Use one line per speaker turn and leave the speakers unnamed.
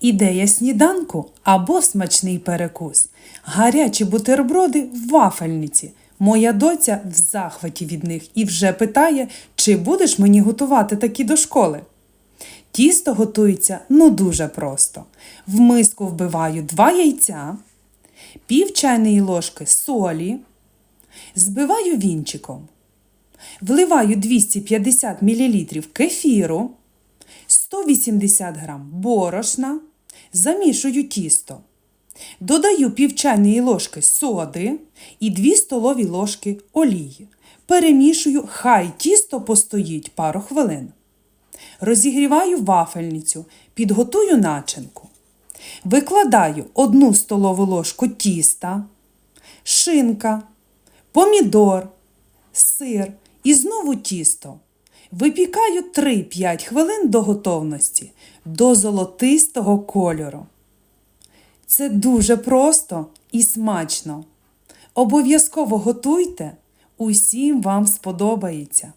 Ідея сніданку або смачний перекус. Гарячі бутерброди в вафельниці. Моя доця в захваті від них і вже питає, чи будеш мені готувати такі до школи. Тісто готується ну дуже просто. В миску вбиваю два яйця, пів чайної ложки солі, збиваю вінчиком, вливаю 250 мл кефіру, 180 г борошна, замішую тісто. Додаю пів чайної ложки соди і 2 столові ложки олії. Перемішую, хай тісто постоїть пару хвилин. Розігріваю вафельницю, підготую начинку. Викладаю 1 столову ложку тіста, шинка, помідор, сир і знову тісто. Випікаю 3-5 хвилин до готовності, до золотистого кольору. Це дуже просто і смачно. Обов'язково готуйте, усім вам сподобається.